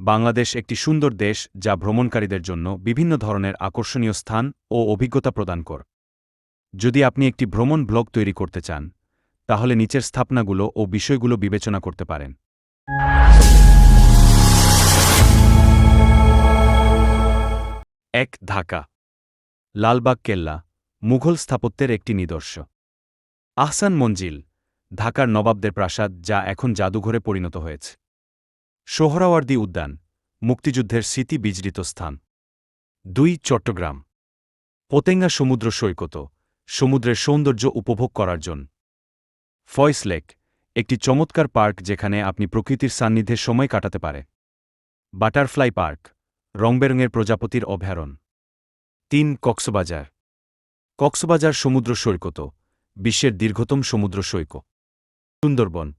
বাংলাদেশ একটি সুন্দর দেশ যা ভ্রমণকারীদের জন্য বিভিন্ন ধরনের আকর্ষণীয় স্থান ও অভিজ্ঞতা প্রদান কর। যদি আপনি একটি ভ্রমণ ব্লগ তৈরি করতে চান, তাহলে নিচের স্থাপনাগুলো ও বিষয়গুলো বিবেচনা করতে পারেন। এক, ঢাকা। লালবাগ, কেল্লা, মুঘল স্থাপত্যের একটি নিদর্শ। আহসান মঞ্জিল, ঢাকার নবাবদের প্রাসাদ যা এখন জাদুঘরে পরিণত হয়েছে। সোহরাওয়ার্দী উদ্যান, মুক্তিযুদ্ধের স্মৃতি বিজড়িত স্থান। দুই, চট্টগ্রাম। পতেঙ্গা সমুদ্র সৈকত, সমুদ্রের সৌন্দর্য উপভোগ করার জন্য। ফয়েস লেক, একটি চমৎকার পার্ক যেখানে আপনি প্রকৃতির সান্নিধ্যে সময় কাটাতে পারে। বাটারফ্লাই পার্ক, রংবেরঙের প্রজাপতির অভয়ারণ্য। তিন, কক্সবাজার। কক্সবাজার সমুদ্র সৈকত, বিশ্বের দীর্ঘতম সমুদ্র সৈকত। সুন্দরবন।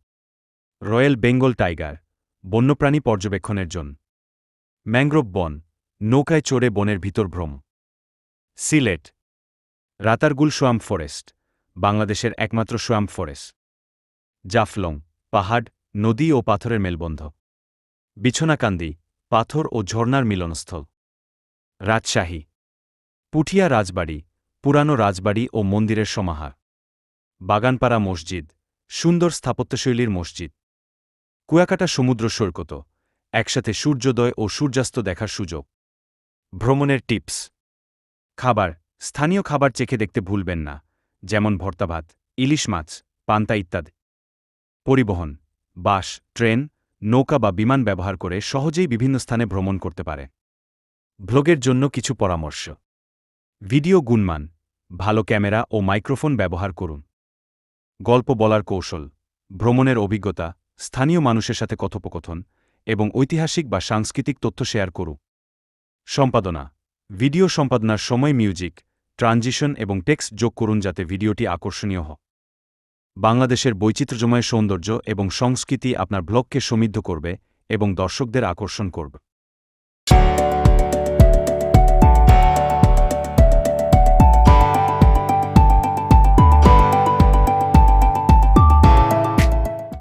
Royal Bengal tiger. বন্যপ্রাণী পর্যবেক্ষণের জন্য ম্যাংগ্রোভ বন, নৌকায় চড়ে বনের ভিতর ভ্রম। সিলেট, রাতারগুল সোয়াম ফরেস্ট, বাংলাদেশের একমাত্র সোয়াম ফরেস্ট। জাফলং, পাহাড়, নদী ও পাথরের মেলবন্ধ। বিছনাকান্দি, পাথর ও ঝর্ণার মিলনস্থল। রাজশাহী, পুঠিয়া রাজবাড়ি, পুরানো রাজবাড়ি ও মন্দিরের সমাহার। বাগানপাড়া মসজিদ, সুন্দর স্থাপত্যশৈলীর মসজিদ। কুয়াকাটা সমুদ্র সৈকত, একসাথে সূর্যোদয় ও সূর্যাস্ত দেখার সুযোগ। ভ্রমণের টিপস। খাবার, স্থানীয় খাবার চেখে দেখতে ভুলবেন না, যেমন ভর্তাভাত ইলিশ মাছ, পান্তা ইত্যাদি। পরিবহন, বাস, ট্রেন, নৌকা বা বিমান ব্যবহার করে সহজেই বিভিন্ন স্থানে ভ্রমণ করতে পারে। ভ্লগের জন্য কিছু পরামর্শ। ভিডিও গুণমান, ভালো ক্যামেরা ও মাইক্রোফোন ব্যবহার করুন। গল্প বলার কৌশল, ভ্রমণের অভিজ্ঞতা স্থানীয় মানুষের সাথে কথোপকথন এবং ঐতিহাসিক বা সাংস্কৃতিক তথ্য শেয়ার করুক। সম্পাদনা। ভিডিও সম্পাদনার সময় মিউজিক, ট্রানজিশন এবং টেক্সট যোগ করুন যাতে ভিডিওটি আকর্ষণীয় হয়। বাংলাদেশের বৈচিত্র্যময় সৌন্দর্য এবং সংস্কৃতি আপনার ব্লগকে সমৃদ্ধ করবে এবং দর্শকদের আকর্ষণ করবে।